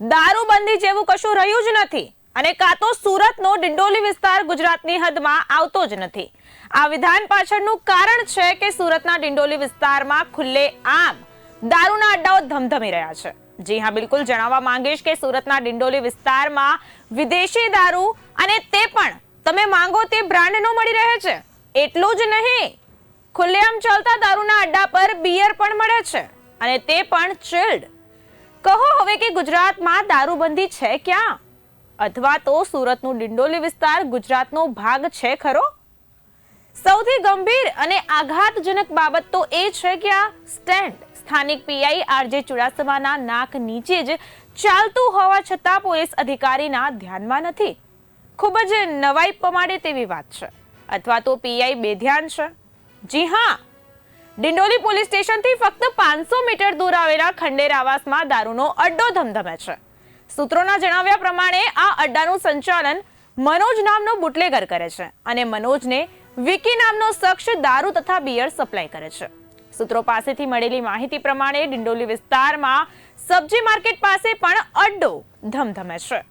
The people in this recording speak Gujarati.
દારૂબંધી જેવું કશું રહ્યું જ નથી અને કાં તો સુરતનો ડિંડોલી વિસ્તાર ગુજરાતની હદમાં આવતો જ નથી. આ વિધાન પાછળનું કારણ છે કે સુરતના ડિંડોલી વિસ્તારમાં ખુલ્લે આમ દારૂના અડ્ડાઓ ધમધમી રહ્યા છે. જી હા, બિલકુલ જણાવવા માંગીશ કે સુરતના ડિંડોલી વિસ્તારમાં વિદેશી દારૂ અને તે પણ તમે માંગો તે બ્રાન્ડનો મળી રહે છે? એટલું જ નહીં, ખુલ્લેઆમ ચાલતા દારૂના અડ્ડા પર બિયર પણ મળે છે અને તે પણ ચિલ્ડ કહો હવે કે ગુજરાતમાં દારૂબંધી છે ક્યાં? અથવા તો સુરતનું ડિંડોલી વિસ્તાર ગુજરાતનો ભાગ છે ખરો? સૌથી ગંભીર અને આઘાતજનક બાબત તો એ છે કે આ સ્ટેન્ડ સ્થાનિક પીઆઈ આરજે ચુડાસમાના નાક નીચે જ ચાલતું હોવા છતાં પોલીસ અધિકારીના ધ્યાનમાં નથી. ખૂબ જ નવાઈ પમાડે તેવી વાત છે. અથવા તો પીઆઈ બેધ્યાન છે. જી હા ડિંડોલી પોલીસ સ્ટેશનથી ફક્ત પાંચસો મીટર દૂર આવેલા ખંડેર આવાસમાં દારૂનો અડ્ડો ધમધમે છે. સૂત્રોના જણાવ્યા પ્રમાણે આ અડ્ડાનું સંચાલન મનોજ નામનો બુટલેગર કરે છે અને મનોજને વિકી નામનો શખ્સ દારૂ તથા બિયર સપ્લાય કરે છે. સૂત્રો પાસેથી મળેલી માહિતી પ્રમાણે ડિંડોલી વિસ્તારમાં સબ્જી માર્કેટ પાસે પણ અડ્ડો ધમધમે છે.